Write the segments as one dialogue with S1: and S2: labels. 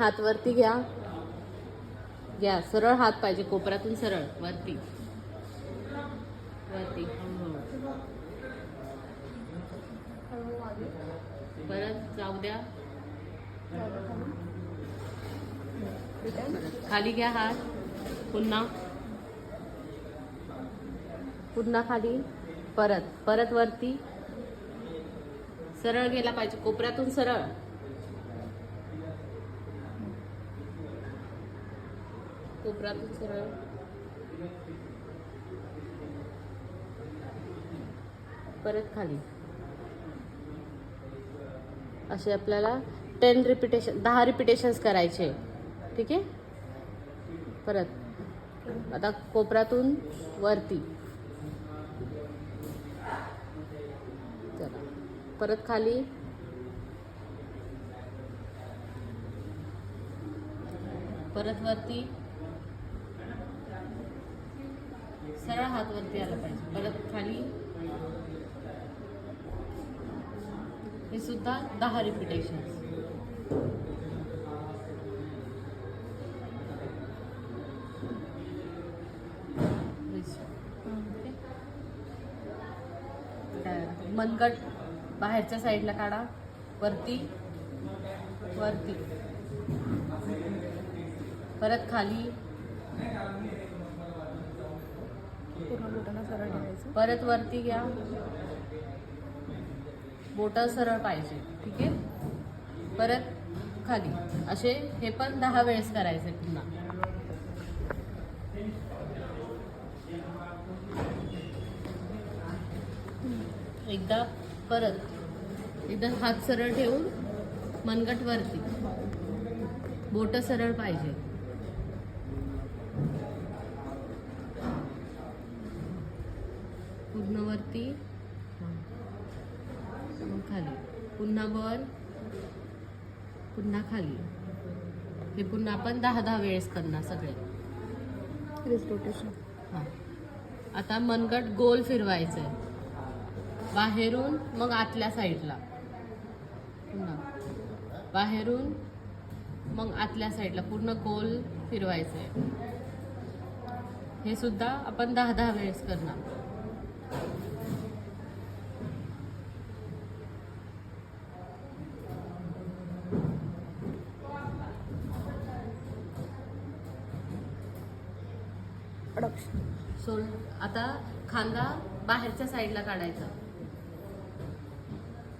S1: हात वरती घ्या. घ्या. सरळ हात पाहिजे कोपऱ्यातून सरळ वरती. वरती. परत जाऊ द्या. खाली घ्या हात. पुन्हा. पुन्हा खाली. परत. परत वरती. सरळ गेला पाहिजे कोपऱ्यातून सरळ. कोपरातून सरळ. परत खाली. असे आपल्याला टेन रिपिटेशन दहा रिपिटेशन्स करायचे. ठीक आहे? परत. आता कोपऱ्यातून वरती. चला. परत खाली. परत वरती. सरळ हात वरती आला पाहिजे. परत खाली. हे सुद्धा दहा रिपिटेशन मनगट बाहेरच्या साईडला काढा. वरती. वरती. परत खाली
S2: पूर्ण बोटांना सरळ ठेवायचं
S1: परत वरती घ्या. बोट सरळ पाहिजे ठीक आहे? परत खाली. असे हे पण दहा वेळेस करायचे पुन्हा. एकदा परत. एकदा हात सरळ ठेवून मनगट वरती. बोट सरळ पाहिजे पूर्ण वरती मग खाली. पुन्हा वर पुन्हा खाली. हे पुन्हा आपण दहा दहा वेळेस करणार सगळे.
S2: रोटेशन
S1: हां. आता मनगट गोल फिरवायचं आहे बाहेरून मग आतल्या साईडला. पुन्हा. बाहेरून मग आतल्या साईडला. पूर्ण गोल फिरवायचं आहे हे सुद्धा आपण दहा दहा वेळेस करणार.
S2: अडॉप्शन
S1: सोल आता खांदा बाहेरच्या साईडला काढायचा.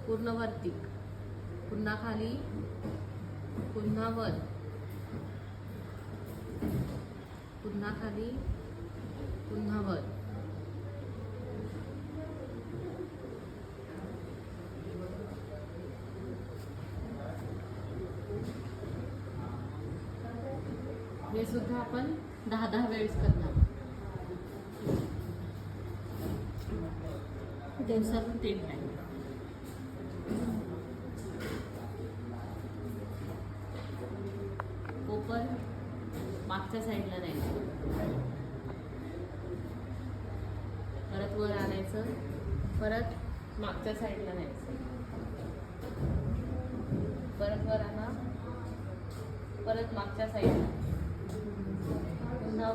S1: पूर्ण वरती. पुन्हा खाली. पुन्हा वर. पुन्हा खाली. पुन्हा वर. हे सुद्धा आपण दहा दहा वेळेस करणार. दिवसातून तीन टाईम कोपर मागच्या साईडला न्यायचं परत वर आणायचं. परत मागच्या साईडला न्यायचं परत वर आणा. परत मागच्या साईडला पुन्हा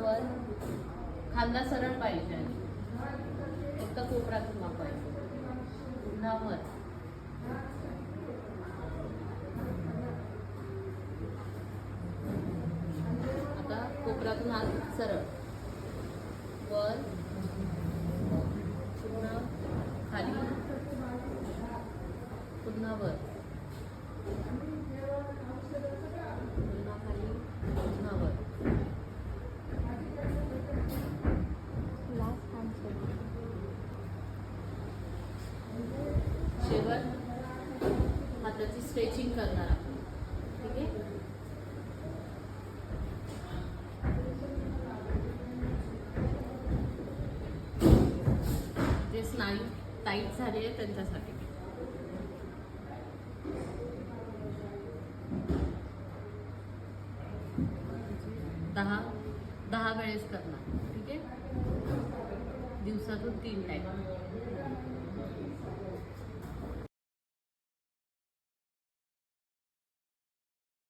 S1: खांदा सरळ पाहिजे. फक्त कोपऱ्यातून वापरायचं पुन्हा वर आता कोपरातून हात सरळ. वर पुन्हा खाली पुन्हा वर पुन्हा खाली पुन्हा वर
S2: लास्ट हँड
S1: शेवट हाताची स्ट्रेचिंग करणार आपण. ठीक आहे? जे स्नायू टाईट झाले आहे त्यांच्यासाठी. दहा दहा वेळेस करणार. ठीक आहे? दिवसातून तीन टाईम